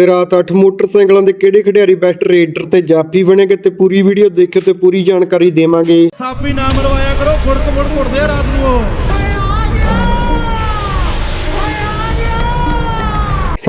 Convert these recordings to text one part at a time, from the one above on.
ਤੇ ਰਾਤ 8 ਮੋਟਰਸਾਈਕਲਾਂ ਦੇ ਕਿਹੜੇ ਖਿਡਾਰੀ ਬੈਸਟ ਰੇਡਰ ਤੇ ਜਾਫੀ ਬਣੇਗੇ ਤੇ ਪੂਰੀ ਵੀਡੀਓ ਦੇਖਿਓ ਤੇ ਪੂਰੀ ਜਾਣਕਾਰੀ ਦੇਵਾਂਗੇ। ਥਾਪੀ ਨਾ ਮਰਵਾਇਆ ਕਰੋ ਫੁੜਕ ਮੁੜ ਮੁੜਦੇ ਆ ਰਾਤ ਨੂੰ ਉਹ।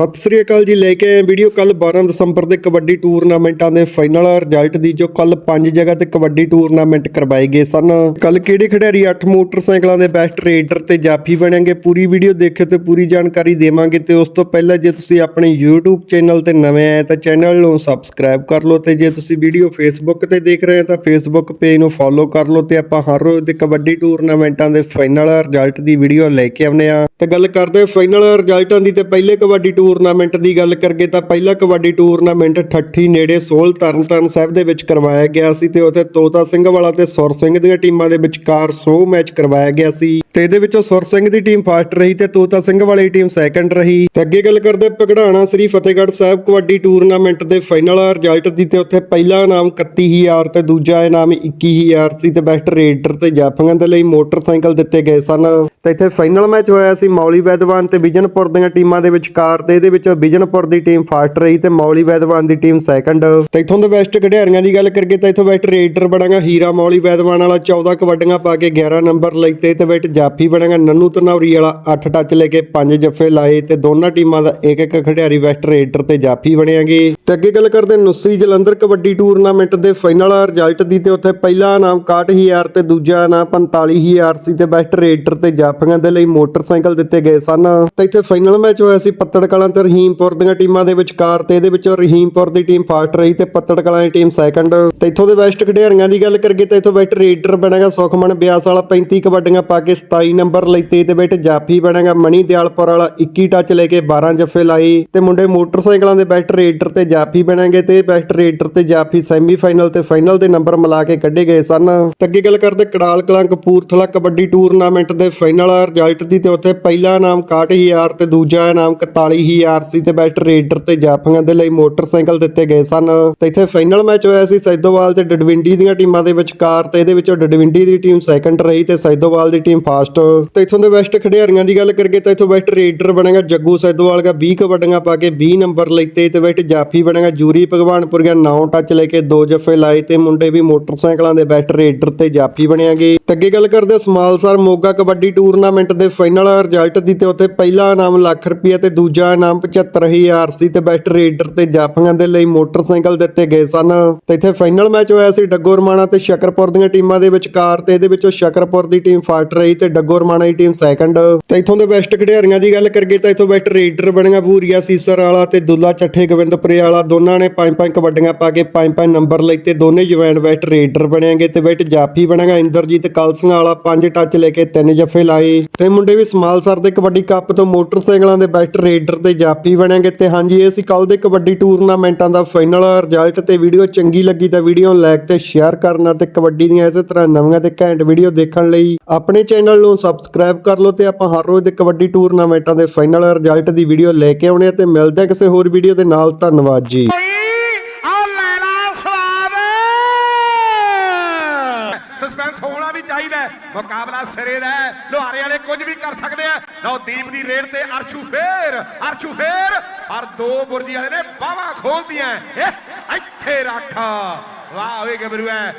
ਸਤਿ ਸ੍ਰੀ ਅਕਾਲ ਜੀ, ਲੈ ਕੇ ਆਏ ਵੀਡੀਓ ਕੱਲ 12 ਦਸੰਬਰ ਦੇ ਕਬੱਡੀ ਟੂਰਨਾਮੈਂਟਾਂ ਦੇ ਫਾਈਨਲ ਰਿਜ਼ਲਟ ਦੀ, ਜੋ ਕੱਲ ਪੰਜ ਜਗ੍ਹਾ ਤੇ ਕਬੱਡੀ ਟੂਰਨਾਮੈਂਟ ਕਰਵਾਏ ਗਏ ਸਨ। ਕੱਲ ਕਿਹੜੇ ਖਿਡਾਰੀ 8 ਮੋਟਰਸਾਈਕਲਾਂ ਦੇ ਬੈਸਟ ਰੇਡਰ ਤੇ ਜਾਫੀ ਬਣਨਗੇ, ਪੂਰੀ ਵੀਡੀਓ ਦੇਖਿਓ ਤੇ ਪੂਰੀ ਜਾਣਕਾਰੀ ਦੇਵਾਂਗੇ ਤੇ ਉਸ ਤੋਂ ਪਹਿਲਾਂ ਜੇ ਤੁਸੀਂ ਆਪਣੇ YouTube ਚੈਨਲ ਤੇ ਨਵੇਂ ਆਏ ਤਾਂ ਚੈਨਲ ਨੂੰ ਸਬਸਕ੍ਰਾਈਬ ਕਰ ਲਓ ਤੇ ਜੇ ਤੁਸੀਂ ਵੀਡੀਓ Facebook ਤੇ ਦੇਖ ਰਹੇ ਹੋ ਤਾਂ Facebook ਪੇਜ ਨੂੰ ਫੋਲੋ ਕਰ ਲਓ ਤੇ ਆਪਾਂ ਹਰ ਰੋਜ਼ ਦੇ ਕਬੱਡੀ ਟੂਰਨਾਮੈਂਟਾਂ ਦੇ ਫਾਈਨਲ ਰਿਜ਼ਲਟ ਦੀ ਵੀਡੀਓ ਲੈ ਕੇ ਆਉਂਦੇ ਆ ਤੇ ਗੱਲ ਕਰਦੇ ਫਾਈਨਲ ਰਿਜ਼ਲਟਾਂ ਦੀ ਤੇ ਪਹਿਲੇ ਕਬੱਡੀ ਟੂਰ ਟੂਰਨਾਮੈਂਟ ਦੀ ਗੱਲ ਕਰਕੇ ਤਾਂ ਪਹਿਲਾ ਕਬੱਡੀ ਟੂਰਨਾਮੈਂਟ ਠੱਠੀ ਨੇੜੇ ਸੋਲ ਤਰਨਤਾਰਨ ਸਾਹਿਬ ਦੇ ਵਿੱਚ ਕਰਵਾਇਆ ਗਿਆ ਸੀ ਤੇ ਉੱਥੇ ਤੋਤਾ ਸਿੰਘ ਵਾਲਾ ਤੇ ਸੁਰ ਸਿੰਘ ਦੀਆਂ ਟੀਮਾਂ ਦੇ ਵਿਚਕਾਰ ਸੋ ਮੈਚ ਕਰਵਾਇਆ ਗਿਆ ਸੀ। ਤੇ ਇਹਦੇ ਵਿੱਚੋਂ ਸੁਰ ਸਿੰਘ ਦੀ ਟੀਮ ਫਸਟ ਰਹੀ ਤੇ ਤੋਤਾ ਸਿੰਘ ਵਾਲੀ ਟੀਮ ਸੈਕੰਡ ਰਹੀ। ਤੇ ਅੱਗੇ ਗੱਲ ਕਰਦੇ ਪਗੜਾਣਾ ਸ੍ਰੀ ਫਤਿਹਗੜ੍ਹ ਸਾਹਿਬ ਕਬੱਡੀ ਟੂਰਨਾਮੈਂਟ ਦੇ ਫਾਈਨਲ ਰਿਜ਼ਲਟ ਦੀ ਤੇ ਉੱਥੇ ਪਹਿਲਾ ਇਨਾਮ 31000 ਤੇ ਦੂਜਾ ਇਨਾਮ 21000 ਸੀ ਤੇ ਬੈਸਟ ਰੇਡਰ ਤੇ ਜਾਫੀਆਂ ਦੇ ਲਈ ਮੋਟਰਸਾਈਕਲ ਦਿੱਤੇ ਗਏ ਸਨ। ਤੇ ਇੱਥੇ ਫਾਈਨਲ ਮੈਚ ਹੋਇਆ ਸੀ ਮੌਲੀ ਵੈਦਵਾਨ ਤੇ ਵਿਜਨਪੁਰ ਦੀਆਂ ਟੀਮਾਂ ਦੇ ਵਿਚਕਾਰ ਤੇ ਇਹਦੇ ਵਿੱਚ ਬਿਜਨਪੁਰ ਦੀ ਟੀਮ ਫਾਸਟ ਰਹੀ ਤੇ ਮੌਲੀ ਵੈਦਵਾਨ ਦੀ ਟੀਮ ਸੈਕੰਡ। ਤੇ ਇੱਥੋਂ ਦੇ ਬੈਸਟ ਖਿਡਾਰੀਆਂ ਦੀ ਗੱਲ ਕਰਕੇ ਤਾਂ ਇੱਥੋਂ ਬੈਸਟ ਰੇਡਰ ਬਣਾਗਾ ਹੀਰਾ ਮੌਲੀ ਵੈਦਵਾਨ ਵਾਲਾ 14 ਕਬੱਡੀਆਂ ਪਾ ਕੇ 11 ਨੰਬਰ ਲਈ ਤੇ ਤੇ ਜਾਫੀ ਬਣਾਗਾ ਨੰਨੂ ਤਨੌਰੀ ਵਾਲਾ 8 ਟੱਚ ਲੈ ਕੇ 5 ਜੱਫੇ ਲਾਏ ਤੇ ਦੋਨਾਂ ਟੀਮਾਂ ਦਾ ਇੱਕ ਇੱਕ ਖਿਡਾਰੀ ਬੈਸਟ ਰੇਡਰ ਤੇ ਜਾਫੀ ਬਣਿਆਗੇ। ਤੇ ਅੱਗੇ ਗੱਲ ਕਰਦੇ ਨੁੱਸੀ ਜਲੰਧਰ ਕਬੱਡੀ ਟੂਰਨਾਮੈਂਟ ਦੇ ਫਾਈਨਲ ਰਿਜ਼ਲਟ ਦੀ ਤੇ ਉੱਥੇ ਪਹਿਲਾ ਇਨਾਮ 61000 ਤੇ ਦੂਜਾ ਇਨਾਮ 45000 ਸੀ ਤੇ ਬੈਸਟ ਰੇਡਰ ਤੇ ਜਾਫੀਆਂ ਦੇ ਲਈ ਮੋਟਰਸਾਈਕਲ ਦਿੱਤੇ ਗਏ ਸਨ। ਤੇ ਇੱਥੇ ਫਾਈਨਲ ਮੈਚ ਹੋਇਆ ਸੀ ਪੱਤੜਕਲ ਕਲਾਂ ਤੇ ਰਹੀਮਪੁਰ ਦੀਆਂ ਟੀਮਾਂ ਦੇ ਵਿਚਕਾਰ ਤੇ ਇਹਦੇ ਵਿੱਚੋਂ ਰਹੀਮਪੁਰ ਦੀ ਟੀਮ ਫਾਸਟ ਰਹੀ ਤੇ ਪੱਤੜ ਕਲਾਂ ਦੀ ਟੀਮ ਸੈਕੰਡ ਤੇ ਇੱਥੋਂ ਦੇ ਬੈਸਟ ਖਿਡਾਰੀਆਂ ਦੀ ਗੱਲ ਕਰੀਏ ਤਾਂ ਇੱਥੋਂ ਬੈਟ ਰੇਡਰ ਬਣੇਗਾ ਸੁਖਮਨ ਬਿਆਸ ਵਾਲਾ 35 ਕਬੱਡੀਆਂ ਪਾ ਕੇ 27 ਨੰਬਰ ਲਈ ਤੇ ਤੇ ਬੈਸਟ ਜਾਫੀ ਬਣੇਗਾ ਮਣੀ ਦਿਆਲਪੁਰ ਵਾਲਾ 21 ਟੱਚ ਲੈ ਕੇ 12 ਜੱਫੇ ਲਾਏ। ਤੇ ਮੁੰਡੇ ਮੋਟਰਸਾਈਕਲਾਂ ਦੇ ਬੈਸਟ ਰੇਡਰ ਤੇ ਜਾਫੀ ਬਣਾਂਗੇ ਤੇ ਬੈਸਟ ਰੇਡਰ ਤੇ ਜਾਫੀ ਸੈਮੀਫਾਈਨਲ ਤੇ ਫਾਈਨਲ ਦੇ ਨੰਬਰ ਮਿਲਾ ਕੇ ਕੱਢੇ ਗਏ ਸਨ। ਤੇ ਅੱਗੇ ਗੱਲ ਕਰਦੇ ਕੜਾਲ ਕਲਾਂ ਕਪੂਰਥਲਾ ਕਬੱਡੀ ਟੂਰਨਾਮੈਂਟ ਦੇ ਫਾਈਨਲ ਰਿਜ਼ਲਟ ਦੀ ਤੇ ਉੱਥੇ ਪਹਿਲਾ ਇਨਾਮ 61000 ਤੇ ਦੂਜਾ ਇਨਾਮ 41000 ਸੀ ਤੇ ਬੈਸਟ ਰੇਡਰ ਤੇ ਜਾਫੀਆਂ ਦੇ ਲਈ ਮੋਟਰਸਾਈਕਲ ਦਿੱਤੇ ਗਏ ਸਨ। ਤੇ ਇੱਥੇ ਫਾਈਨਲ ਮੈਚ ਹੋਇਆ ਸੀ ਸੈਦੋਵਾਲ ਤੇ ਡਡਵਿੰਡੀ ਦੀਆਂ ਟੀਮਾਂ ਦੇ ਵਿਚਕਾਰ ਤੇ ਇਹਦੇ ਵਿੱਚੋਂ ਡਡਵਿੰਡੀ ਦੀ ਟੀਮ ਸੈਕੰਡ ਰਹੀ ਤੇ ਸੈਦੋਵਾਲ ਦੀ ਟੀਮ ਫਾਸਟ ਤੇ ਇੱਥੋਂ ਦੇ ਬੈਸਟ ਖਿਡਾਰੀਆਂ ਦੀ ਗੱਲ ਕਰੀਏ ਤਾਂ ਇੱਥੋਂ ਬੈਸਟ ਰੇਡਰ ਬਣੇਗਾ ਜੱਗੂ ਸੈਦੋਵਾਲ ਦਾ 20 ਕਬੱਡੀਆਂ ਪਾ ਕੇ 20 ਨੰਬਰ ਲੈਤੇ ਤੇ ਬੈਸਟ ਜਾਫੀ ਬਣੇਗਾ ਜੂਰੀ ਭਗਵਾਨਪੁਰੀਆ 9 ਟੱਚ ਲੈ ਕੇ ਦੋ ਜੱਫੇ ਲਾਏ ਤੇ ਮੁੰਡੇ ਵੀ ਮੋਟਰਸਾਈਕਲਾਂ ਦੇ ਬੈਸਟ ਰੇਡਰ ਤੇ ਜਾਫੀ ਬਣਿਆਗੇ ਤੇ ਅੱਗੇ ਗੱਲ ਕਰਦੇ ਸਮਾਲਸਰ ਮੋਗਾ ਕਬੱਡੀ ਟੂਰਨਾਮੈਂਟ ਦੇ ਫਾਈਨਲ ਰਿਜ਼ਲਟ ਦੀ ਤੇ ਉੱਥੇ ਪਹਿਲਾ ਇਨਾਮ ਲੱਖ ਰੁਪਏ ਤੇ ਦੂਜਾ ਇਨਾਮ 75000 ਸੀ ਤੇ ਬੈਸਟ ਰੇਡਰ ਤੇ ਜਾਫੀਆਂ ਦੇ ਲਈ ਮੋਟਰਸਾਈਕਲ ਦਿੱਤੇ ਗਏ ਸਨ। ਤੇ ਇੱਥੇ ਫਾਈਨਲ ਮੈਚ ਹੋਇਆ ਸੀ ਡੱਗੋ ਰਮਾਣਾ ਤੇ ਸ਼ਕਰਪੁਰ ਦੀਆਂ ਟੀਮਾਂ ਦੇ ਵਿਚਕਾਰ ਤੇ ਇਹਦੇ ਵਿੱਚੋਂ ਸ਼ਕਰਪੁਰ ਦੀ ਟੀਮ ਫਾਟ ਰਹੀ ਤੇ ਡੱਗੋ ਰਮਾਣਾ ਦੀ ਟੀਮ ਸੈਕੰਡ ਤੇ ਇੱਥੋਂ ਦੇ ਬੈਸਟ ਖਿਡਾਰੀਆਂ ਦੀ ਗੱਲ ਕਰੀਏ ਤਾਂ ਇੱਥੋਂ ਬੈਸਟ ਰੇਡਰ ਬਣਿਆ ਭੂਰੀਆ, ਸੀਸਰ ਵਾਲਾ ਤੇ ਦੁੱਲਾ, ਚੱਠੇ, ਗੋਬਿੰਦਪੁਰੇ ਵਾਲਾ, ਦੋਨਾਂ ਨੇ ਪੰਜ ਪੰਜ ਕਬੱਡੀਆਂ ਪਾ ਕੇ ਪੰਜ ਪੰਜ ਨੰਬਰ ਲਈ ਤੇ ਦੋਨੇ ਜਵੈਨ ਬੈਸਟ ਰੇਡਰ ਬਣਿਆਗੇ ਤੇ ਬੈਟ ਜਾਫੀ ਬਣੇਗਾ, ਇੰਦਰਜੀਤ ਕਲਸੀਆਂ ਵਾਲਾ ਪੰਜ ਟੱਚ ਲੈ ਕੇ ਤਿੰਨ ਜੱਫੇ ਲਾਏ। ਤੇ ਮੁੰਡੇ ਵੀ ਸਮਾਲ ਸਰ ਦੇ ਕਬੱਡੀ ਕੱਪ ਤੋਂ ਮੋਟਰਸਾਈਕਲਾਂ ਦੇ ਬੈਸਟ ਰੇਡਰ ਤੇ ਜਾਫੀ ਬਣਾਂਗੇ ਤੇ ਹਾਂਜੀ, ਇਹ ਸੀ ਕੱਲ ਦੇ ਕਬੱਡੀ ਟੂਰਨਾਮੈਂਟਾਂ ਦਾ ਫਾਈਨਲ ਰਿਜ਼ਲਟ ਤੇ ਵੀਡੀਓ ਚੰਗੀ ਲੱਗੀ ਤਾਂ ਵੀਡੀਓ ਨੂੰ ਲਾਈਕ ਤੇ ਸ਼ੇਅਰ ਕਰਨਾ ਤੇ ਕਬੱਡੀ ਦੀਆਂ ਇਸੇ ਤਰ੍ਹਾਂ ਨਵੀਆਂ ਤੇ ਘੈਂਟ ਵੀਡੀਓ ਦੇਖਣ ਲਈ ਆਪਣੇ ਚੈਨਲ ਨੂੰ ਸਬਸਕ੍ਰਾਈਬ ਕਰ ਲਓ ਤੇ ਆਪਾਂ ਹਰ ਰੋਜ਼ ਦੇ ਕਬੱਡੀ ਟੂਰਨਾਮੈਂਟਾਂ ਦੇ ਫਾਈਨਲ ਰਿਜ਼ਲਟ ਦੀ ਵੀਡੀਓ ਲੈ ਕੇ ਆਉਣੇ ਆ ਤੇ ਮਿਲਦੇ ਆ ਕਿਸੇ ਹੋਰ ਵੀਡੀਓ ਦੇ ਨਾਲ। ਧੰਨਵਾਦ ਜੀ ਆ ਲੈ ਲਾ ਸਵਾਦ ਸਸਪੈਂਸ ਹੋਣਾ ਵੀ ਚਾਹੀਦਾ ਮੁਕਾਬਲਾ ਸਿਰੇ ਦਾ ਹੈ। ਵਾਲੇ ਕੁਝ ਵੀ ਕਰ ਸਕਦੇ ਆ। ਲਓ ਦੀ ਰੇਡ ਤੇ ਅਰਸ਼ੂ ਫੇਰ ਅਰਸ਼ੂ ਫੇਰ। ਪਰ ਦੋ ਬੁਰਜੀ ਵਾਲੇ ਨੇ ਬਾਹਾਂ ਖੋਲਦੀਆਂ ਇੱਥੇ ਰੱਖ। ਵਾਹ, ਓਏ ਗੱਭਰੂ ਹੈ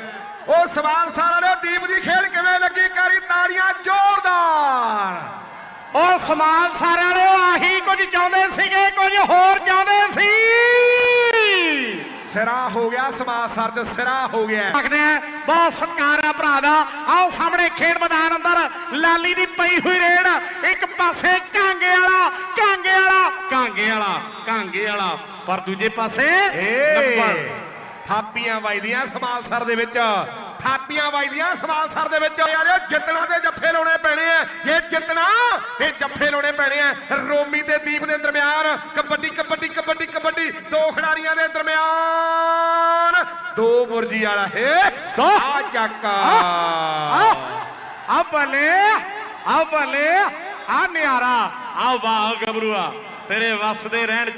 ਉਹ ਸਵਾਲ ਸਾਰਾ ਨੇ, ਦੀਪ ਦੀ ਖੇਡ ਕਿਵੇਂ ਲੱਗੀ? ਕਰੀ ਤਾੜੀਆਂ ਜ਼ੋਰਦਾਰ। ਉਹ ਸਮਾਨ ਸਾਰਿਆਂ ਨੇ, ਆਹੀ ਕੁਝ ਚਾਹੁੰਦੇ ਸੀਗੇ, ਕੁਝ ਹੋਰ ਚਾਹੁੰਦੇ ਸਿਰਾ ਹੋ ਗਿਆ ਸਮਾਜ ਸਰਜ ਸਿਰਾ ਹੋ ਗਿਆ ਰੱਖਦੇ ਆ ਬਹੁਤ ਸਤਿਕਾਰ ਆ ਭਰਾ ਦਾ। ਆਓ ਸਾਹਮਣੇ ਖੇਡ ਮੈਦਾਨ ਅੰਦਰ ਲਾਲੀ ਦੀ ਪਈ ਹੋਈ ਰੇਡ ਇੱਕ ਪਾਸੇ ਕਾਂਗੇ ਵਾਲਾ ਕਾਂਗੇ ਵਾਲਾ ਕਾਂਗੇ ਵਾਲਾ ਕਾਂਗੇ ਵਾਲਾ। ਪਰ ਦੂਜੇ ਪਾਸੇ ਨੰਬਰ। ਥਾਪੀਆਂ ਵੱਜਦੀਆਂ ਸਮਾਲਸਰ ਦੇ ਵਿੱਚ। ਥਾਪੀਆਂ ਵੱਜਦੀਆਂ ਸਮਾਲਸਰ ਦੇ ਵਿੱਚ ਯਾਰ ਇਹ ਜਿੱਤਣਾ ਤੇ ਜੱਫੇ ਲਾਉਣੇ ਪੈਣੇ ਆ। ਇਹ ਜਿੱਤਣਾ ਇਹ ਜੱਫੇ ਲਾਉਣੇ ਪੈਣੇ ਆ। ਰੋਮੀ ਤੇ ਦੀਪ ਦੇ ਦਰਮਿਆਨ ਕਬੱਡੀ ਕਬੱਡੀ ਕਬੱਡੀ ਕਬੱਡੀ ਦੋ ਖਿਡਾਰੀਆਂ ਦੇ ਦਰਮਿਆਨ। ਦੋ ਬੁਰਜੀ ਵਾਲਾ ਹੈ ਦੋ। ਆ ਚੱਕਾ। ਆ ਭਲੇ ਆ ਭਲੇ ਆ ਨਿਆਰਾ ਆ ਵਾਹ ਗੱਭਰੂਆ ਤੇਰੇ ਵੱਸ ਦੇ ਰਹਿਣ